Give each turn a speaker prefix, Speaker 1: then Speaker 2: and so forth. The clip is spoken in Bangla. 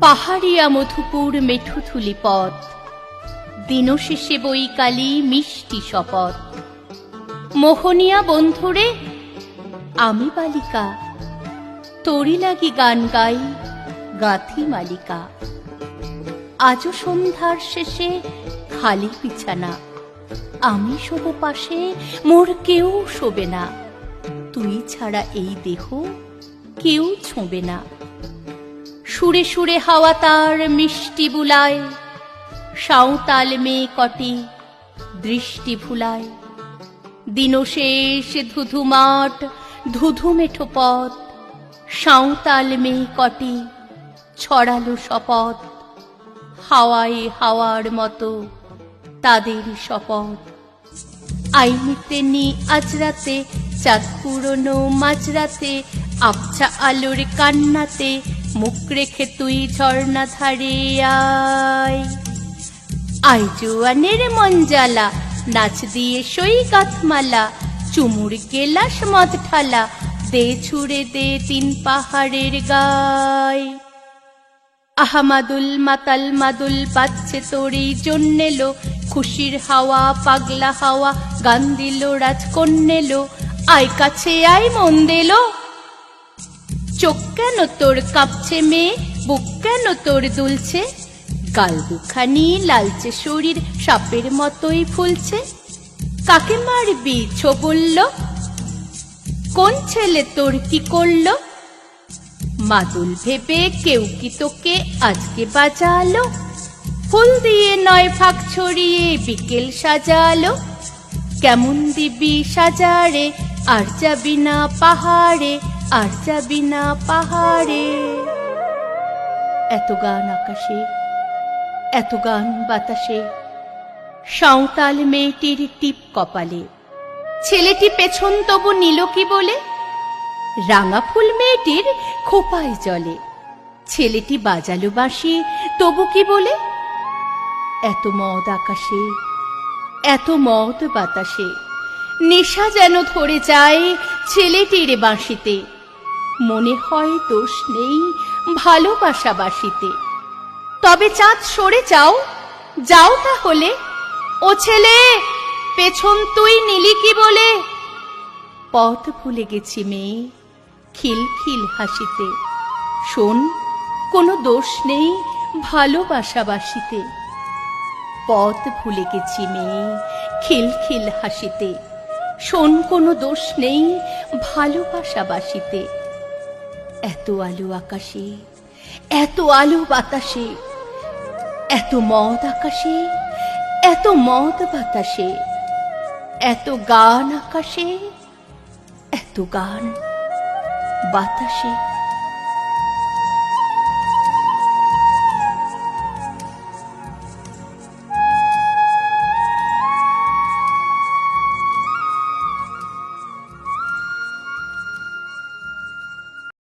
Speaker 1: পাহাড়িয়া মধুপুর মেঠুথুলি পথ। দিনশেষে বৈকালী মিষ্টি শপথ। মোহনিয়া বন্ধুরে, আমি বালিকা। তরি লাগি গান গাই গাথি মালিকা। আজও সন্ধ্যার শেষে খালি বিছানা। আমি শোব পাশে, মোর কেউ শোবে না। তুই ছাড়া এই দেহ কেউ ছোঁবে না। সুরে সুরে হাওয়া তার মিষ্টি বুলায়। সাঁওতাল মেয়ে কটি দৃষ্টি ভুলায়। দিনশেষ ধুধু মাঠ ধুধু মেঠো পথ। সাঁওতাল মেয়ে কটি ছড়ালো শপথ। হাওয়ায় হাওয়ার মতো তাদের শপথ। আইনিতে নি আজ রাতে, চাঁদ পুরনো মাঝরাতে আবছা আলোর কান্নাতে, মুখ রেখে তুই ঝর্ণা ধারে আয়। জোয়ানের মন জ্বালা নাচ দিয়ে সই গাথমালা, চুমুর গেলাস মদ ঠালা, দে ছুড়ে দে তিন পাহাড়ের গায়। আহমাদুল মাতাল মাদুল বাজছে তোরই জন্যেলো, খুশির হাওয়া, পাগলা হাওয়া, গান দিল রাজ কন্যেলো আয় কাছে আয়, মন দিল। চোখ কেন তোর কাঁপছে মেয়ে বুক কেন তোর দুলছে। গাল দুখানি লালচে শরীর সাপের মতোই ফুলছে। কাকে মারবি ছো বলল কোন ছেলে তোর কি করল? মাদুল ভেবে কেউ কি তোকে আজকে বাজালো? ফুল দিয়ে নয় ফাঁক ছড়িয়ে বিকেল সাজালো। কেমন দিবি সাজারে, আর যাবি না পাহাড়ে? আর যাবি না পাহাড়ে। এত গান আকাশে, এত গান বাতাসে। সাঁওতাল মেয়েটির টিপ কপালে। ছেলেটি পেছন তবু নিল কি বলে? রাঙা ফুল মেয়েটির খোপায় জলে। ছেলেটি বাজালো বাঁশি, তবু কি বলে? এত মদ আকাশে, এত মদ বাতাসে। নেশা যেন ধরে যায় ছেলেটির বাঁশিতে। মনে হয় দোষ নেই ভালোবাসা বাসিতে তবে চাঁদ সরে যাও যাও তাহলে। ও ছেলে, পেছন তুই নিলি কি বলে? পথ ভুলে গেছি মেয়ে, খিল খিল হাসিতে। শোন, কোনো দোষ নেই ভালোবাসা বাসিতে পথ ভুলে গেছি মেয়ে, খিল খিল হাসিতে। শোন, কোনো দোষ নেই ভালোবাসা বাসিতে এত আলো আকাশে, এত আলো বাতাসে, এত মদ আকাশে, এত মদ বাতাসে, এত গান আকাশে, এত গান বাতাসে।